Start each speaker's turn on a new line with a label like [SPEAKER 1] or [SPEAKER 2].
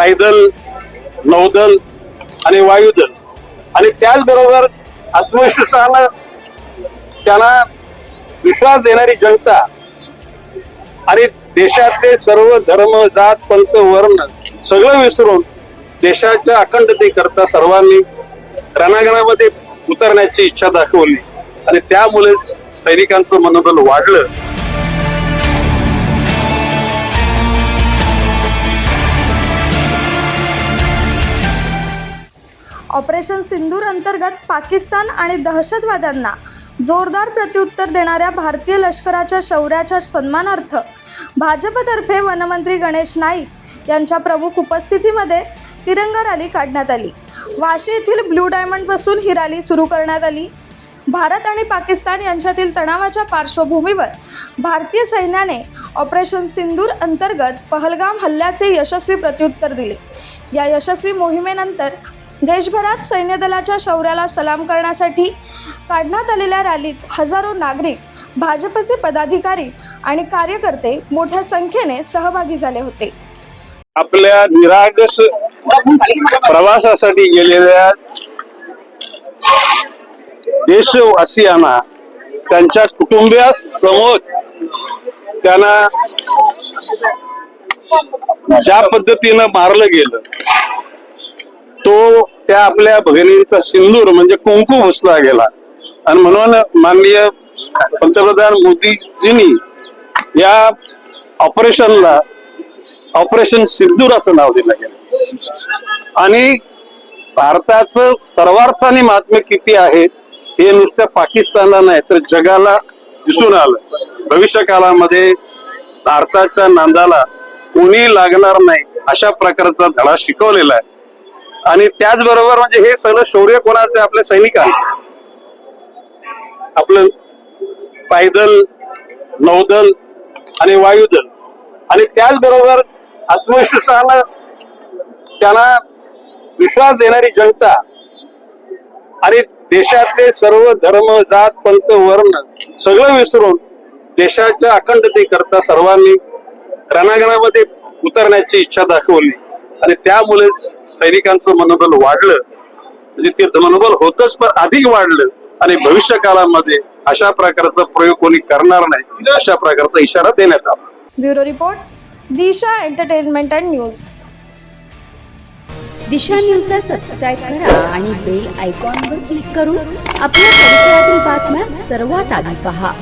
[SPEAKER 1] पायदल नौदल आणि वायुदल. आणि त्याचबरोबर आत्मविश्वासानं त्यांना विश्वास देणारी जनता आणि देशातले सर्व धर्म जात पंथ वर्ण सगळं विसरून देशाच्या अखंडतेकरता सर्वांनी रणांगणामध्ये उतरण्याची इच्छा दाखवली. आणि त्यामुळे सैनिकांचं मनोबल वाढलं.
[SPEAKER 2] ऑपरेशन सिंदूर अंतर्गत पाकिस्तान आणि दहशतवाद्यांना जोरदार प्रत्युत्तर देणाऱ्या भारतीय लष्कराच्या शौर्याच्या सन्मानार्थ भाजपतर्फे वनमंत्री गणेश नाईक यांच्या प्रमुख उपस्थितीमध्ये तिरंगा रॅली काढण्यात आली. वाशी येथील ब्लू डायमंडपासून ही रॅली सुरू करण्यात आली. भारत आणि पाकिस्तान यांच्यातील तणावाच्या पार्श्वभूमीवर भारतीय सैन्याने ऑपरेशन सिंदूर अंतर्गत पहलगाम हल्ल्याचे यशस्वी प्रत्युत्तर दिले. या यशस्वी मोहिमेनंतर देशभरात सैन्य दलाच्या शौर्याला सलाम करण्यासाठी काढण्यात आलेल्या रॅलीत हजारो नागरिक भाजपचे पदाधिकारी आणि कार्यकर्ते मोठ्या संख्येने सहभागी झाले होते.
[SPEAKER 1] आपल्या निरागस प्रवासासाठी गेलेल्या देशवासियांना त्यांच्या कुटुंबियासमोर त्यांना ज्या पद्धतीनं मारलं गेलं तो त्या आपल्या भगिनींचा सिंदूर म्हणजे कुंकू घुसला गेला. आणि म्हणून माननीय पंतप्रधान मोदीजींनी या ऑपरेशनला ऑपरेशन सिंदूर असं नाव दिलं गेलं. आणि भारताचं सर्वार्थाने महात्म्य किती आहे हे नुसत्या पाकिस्तानला नाही तर जगाला दिसून आलं. भविष्य काळामध्ये भारताच्या नांदाला कोणी लागणार नाही अशा प्रकारचा धडा शिकवलेला आहे. आणि त्याचबरोबर म्हणजे हे सगळं शौर्य कोणाचं? आपल्या सैनिकांचं आपलं पायदल नौदल आणि वायुदल. आणि त्याचबरोबर आत्मविश्वासानं त्यांना विश्वास देणारी जनता आणि देशातले सर्व धर्म जात पंत वर्ण सगळं विसरून देशाच्या अखंडतेकरता सर्वांनी रणांगणामध्ये उतरण्याची इच्छा दाखवली. आणि त्यामुळे सैनिकांचं मनोबल वाढलं. म्हणजे ते मनोबल होतच पण अधिक वाढलं. आणि भविष्य काळामध्ये अशा प्रकारचा प्रयोग कोणी करणार नाही अशा प्रकारचा इशारा देण्यात आला.
[SPEAKER 2] Bureau report Disha entertainment and news.
[SPEAKER 3] Disha न्यूजला सबस्क्राईब करा आणि बेल आयकॉनवर क्लिक करून आपल्या परिसरातील बातम्या सर्वात आधी पहा.